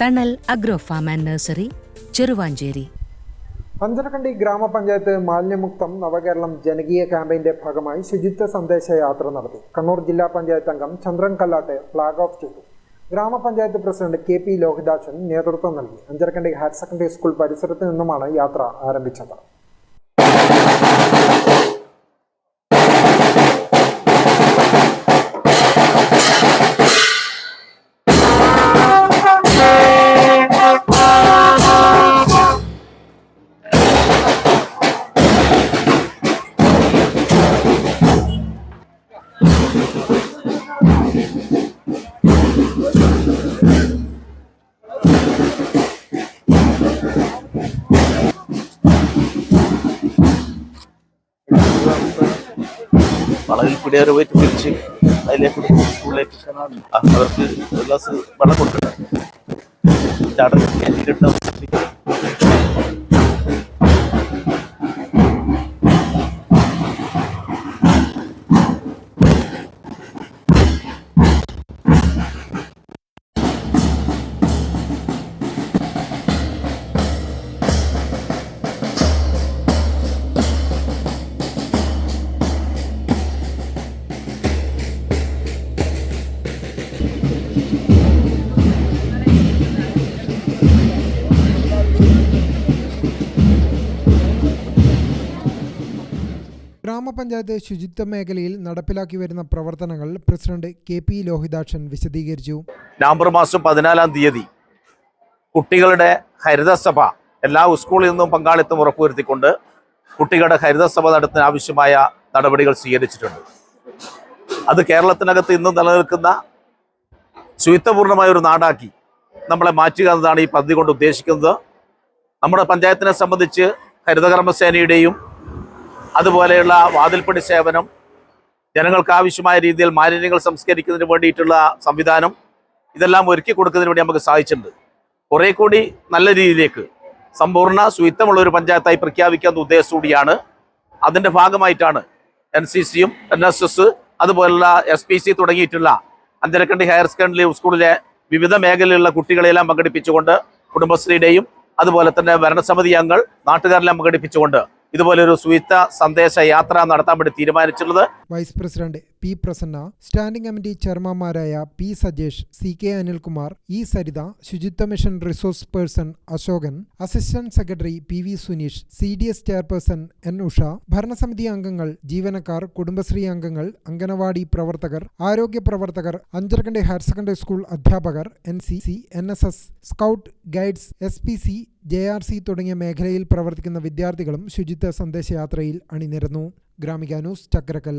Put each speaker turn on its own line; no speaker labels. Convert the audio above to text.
Thanal agro farm and nursery Cheruvanchery.
Panchanakkandi ഗ്രാമപഞ്ചായത്ത് മാലിന്യമുക്തം നവകേരളം ജനകീയ ക്യാമ്പയിന്റെ ഭാഗമായി ശുചിത്വ സന്ദേശ യാത്ര നടത്തി. കണ്ണൂർ ജില്ലാ പഞ്ചായത്ത് അംഗം ചന്ദ്രൻ കല്ലാട്ടെ ഫ്ലാഗ് ഓഫ് ചെയ്തു. ഗ്രാമപഞ്ചായത്ത് പ്രസിഡന്റ് കെ പി ലോഹിതാക്ഷൻ നേതൃത്വം നൽകി. അഞ്ചരക്കണ്ടി ഹയർ സെക്കൻഡറി സ്കൂൾ പരിസരത്ത് നിന്നുമാണ് യാത്ര ആരംഭിച്ചത്.
വളവിൽ പിടിയേറി പോയിട്ട് തിരിച്ച് അതിലേക്ക് സ്കൂളിലേക്ക് അവർക്ക് ഒരു ഗ്ലാസ് വെള്ളം കൊടുക്കണം. ചടങ്ങ് കഴിഞ്ഞിട്ട്
ഗ്രാമപഞ്ചായത്ത് ശുചിത്വ മേഖലയിൽ നടപ്പിലാക്കി വരുന്ന പ്രവർത്തനങ്ങൾ പ്രസിഡന്റ് കെ പി ലോഹിതാക്ഷൻ വിശദീകരിച്ചു.
നവംബർ മാസം പതിനാലാം തീയതി കുട്ടികളുടെ ഹരിതസഭ എല്ലാ സ്കൂളിൽ നിന്നും പങ്കാളിത്തം ഉറപ്പുവരുത്തിക്കൊണ്ട് കുട്ടികളുടെ ഹരിതസഭ നടത്തുന്ന ആവശ്യമായ നടപടികൾ സ്വീകരിച്ചിട്ടുണ്ട്. അത് കേരളത്തിനകത്ത് ഇന്ന് നിലനിൽക്കുന്ന ശുചിത്വപൂർണമായ ഒരു നാടാക്കി നമ്മളെ മാറ്റുക എന്നതാണ് ഈ പദ്ധതി കൊണ്ട് ഉദ്ദേശിക്കുന്നത്. നമ്മുടെ പഞ്ചായത്തിനെ സംബന്ധിച്ച് ഹരിതകർമ്മസേനയുടെയും അതുപോലെയുള്ള വാതിൽപ്പടി സേവനം ജനങ്ങൾക്ക് ആവശ്യമായ രീതിയിൽ മാലിന്യങ്ങൾ സംസ്കരിക്കുന്നതിന് വേണ്ടിയിട്ടുള്ള സംവിധാനം ഇതെല്ലാം ഒരുക്കി കൊടുക്കുന്നതിന് വേണ്ടി നമുക്ക് സാധിച്ചിട്ടുണ്ട് കുറെ കൂടി നല്ല രീതിയിലേക്ക് സമ്പൂർണ ശുചിത്വമുള്ള ഒരു പഞ്ചായത്തായി പ്രഖ്യാപിക്കാവുന്ന ഉദ്ദേശത്തോടെയാണ് അതിന്റെ ഭാഗമായിട്ടാണ് എൻ സി സിയും എൻ എസ് എസ് അതുപോലുള്ള എസ് പി സി തുടങ്ങിയിട്ടുള്ള അഞ്ചരക്കണ്ടി ഹയർ സെക്കൻഡറി സ്കൂളിലെ വിവിധ മേഖലയിലുള്ള കുട്ടികളെല്ലാം പങ്കെടുപ്പിച്ചുകൊണ്ട് കുടുംബശ്രീയുടെയും അതുപോലെ തന്നെ ഭരണസമിതി അംഗങ്ങൾ നാട്ടുകാരെല്ലാം പങ്കെടുപ്പിച്ചുകൊണ്ട് ഇതുപോലൊരു ശുചിത്വ സന്ദേശ യാത്ര നടത്താൻ വേണ്ടി തീരുമാനിച്ചിട്ടുള്ളത്.
Vice president P Prasanna standing committee ചെയർമാൻമാരായ P Sajesh C K Anilkumar E Saritha Suchitwa mission resource person Ashokan assistant secretary P V Suneesh C D S chairperson N Usha ഭരണസമിതി അംഗങ്ങൾ ജീവനക്കാർ കുടുംബശ്രീ അംഗങ്ങൾ അംഗനവാടി പ്രവർത്തകർ ആരോഗ്യ പ്രവർത്തകർ അഞ്ചരക്കണ്ടി ഹയർ സെക്കൻഡറി സ്കൂൾ അധ്യാപകർ N C C N S S scout guides S P C J R C തുടങ്ങിയ മേഖലയിൽ പ്രവർത്തിക്കുന്ന വിദ്യാർത്ഥികളും ശുചിത്വ സന്ദേശയാത്രയിൽ അണിനിരന്നു. Gramika news Chakrakkal.